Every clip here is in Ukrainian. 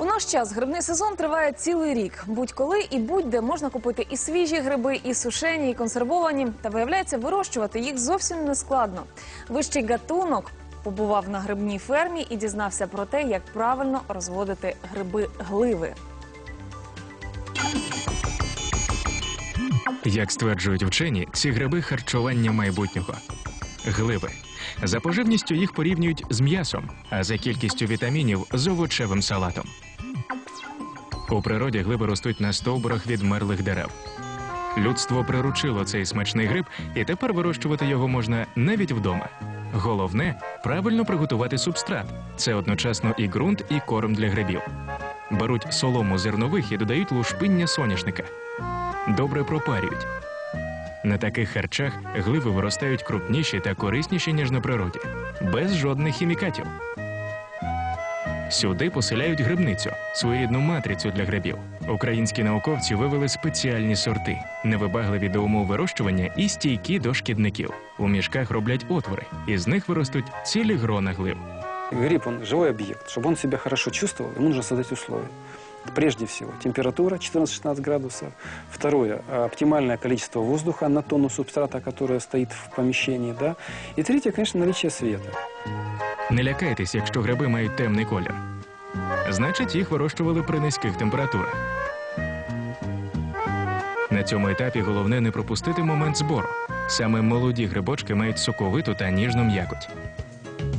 У наш час грибний сезон триває цілий рік. Будь-коли і будь-де можна купити і свіжі гриби, і сушені, і консервовані. Та виявляється, вирощувати їх зовсім не складно. Вищий гатунок побував на грибній фермі і дізнався про те, як правильно розводити гриби гливи. Як стверджують вчені, ці гриби харчування майбутнього. Гливи. За поживністю їх порівнюють з м'ясом, а за кількістю вітамінів з овочевим салатом. У природі гливи ростуть на стовбурах відмерлих дерев. Людство приручило цей смачний гриб, і тепер вирощувати його можна навіть вдома. Головне правильно приготувати субстрат. Це одночасно і ґрунт, і корм для грибів. Беруть солому зернових і додають лушпиння соняшника добре пропарюють. На таких харчах гливи виростають крупніші та корисніші, ніж на природі, без жодних хімікатів. Сюди поселяють грибницю, своєрідну матрицю для грибів. Українські науковці вивели спеціальні сорти, невибагливі до умов вирощування і стійкі до шкідників. У мішках роблять отвори, і з них виростуть цілі грона глиб. Гриб, он живой объект. Чтобы он себя хорошо чувствовал, ему нужно создать условия. Прежде всего, температура 14-16 градусов. Второе, оптимальное количество воздуха на тонну субстрата, которое стоит в помещении. Да? И третье, конечно, наличие света. Не лякайтесь, якщо гриби мають темний колір. Значить, їх вирощували при низьких температурах. На цьому етапі головне не пропустити момент збору. Саме молоді грибочки мають соковиту та ніжну м'якоть.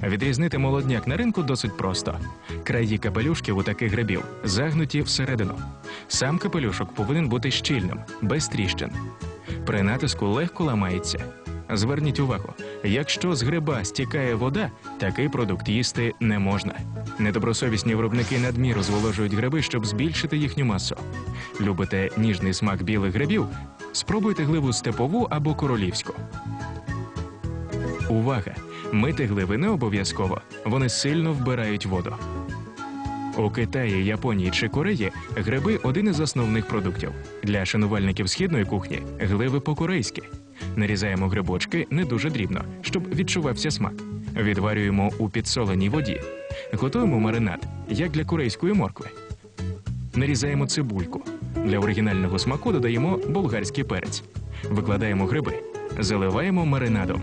Відрізнити молодняк на ринку досить просто. Краї капелюшків у таких грибів загнуті всередину. Сам капелюшок повинен бути щільним, без тріщин. При натиску легко ламається. Зверніть увагу, якщо з гриба стікає вода, такий продукт їсти не можна. Недобросовісні виробники надміру зволожують гриби, щоб збільшити їхню масу. Любите ніжний смак білих грибів? Спробуйте гливу степову або королівську. Увага! Мити гливи не обов'язково, вони сильно вбирають воду. У Китаї, Японії чи Кореї гриби один із основних продуктів. Для шанувальників східної кухні гливи по-корейськи. Нарізаємо грибочки не дуже дрібно, щоб відчувався смак. Відварюємо у підсоленій воді. Готуємо маринад, як для корейської моркви. Нарізаємо цибульку. Для оригінального смаку додаємо болгарський перець. Викладаємо гриби, заливаємо маринадом.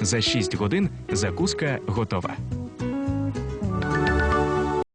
За 6 годин закуска готова.